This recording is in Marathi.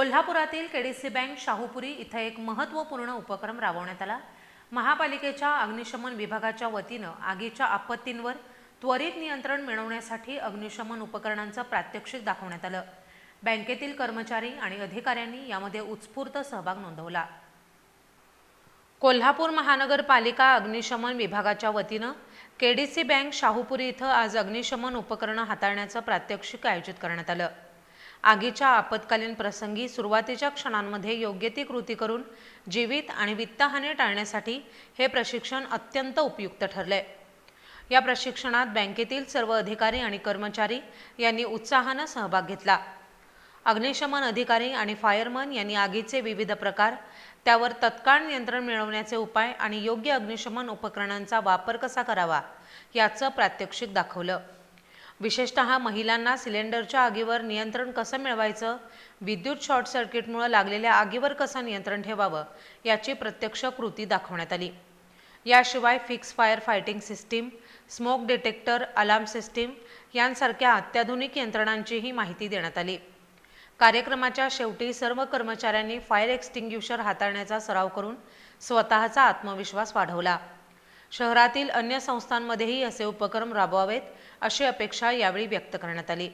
कोल्हापुरातील केडीसी बँक शाहूपुरी इथं एक महत्त्वपूर्ण उपक्रम राबवण्यात आला. महापालिकेच्या अग्निशमन विभागाच्या वतीनं आगीच्या आपत्तींवर त्वरित नियंत्रण मिळवण्यासाठी अग्निशमन उपकरणांचं प्रात्यक्षिक दाखवण्यात आलं. बँकेतील कर्मचारी आणि अधिकाऱ्यांनी यामध्ये उत्स्फूर्त सहभाग नोंदवला. कोल्हापूर महानगरपालिका अग्निशमन विभागाच्या वतीनं केडीसी बँक शाहूपुरी इथं आज अग्निशमन उपकरणं हाताळण्याचं प्रात्यक्षिक आयोजित करण्यात आलं. आगीच्या आपत्कालीन प्रसंगी सुरुवातीच्या क्षणांमध्ये योग्य ती कृती करून जीवित आणि वित्तहानी टाळण्यासाठी हे प्रशिक्षण अत्यंत उपयुक्त ठरले या प्रशिक्षणात बँकेतील सर्व अधिकारी आणि कर्मचारी यांनी उत्साहानं सहभाग घेतला. अग्निशमन अधिकारी आणि फायरमन यांनी आगीचे विविध प्रकार त्यावर तत्काळ नियंत्रण मिळवण्याचे उपाय आणि योग्य अग्निशमन उपकरणांचा वापर कसा करावा याचं प्रात्यक्षिक दाखवलं. विशेषतः महिलांना सिलेंडरच्या आगीवर नियंत्रण कसं मिळवायचं? विद्युत शॉर्ट सर्किटमुळे लागलेल्या आगीवर कसं नियंत्रण ठेवावं? याची प्रत्यक्ष कृती दाखवण्यात आली. याशिवाय fix fire fighting system smoke detector alarm system यांसारख्या अत्याधुनिक यंत्रणांचीही माहिती देण्यात आली. कार्यक्रमाच्या शेवटी सर्व कर्मचाऱ्यांनी फायर एक्सटिंग्युशर हाताळण्याचा सराव करून स्वतःचा आत्मविश्वास वाढवला. शहरातील अन्य संस्थांमध्येही असे उपक्रम राबवावेत अशी अपेक्षा यावेळी व्यक्त करण्यात आली.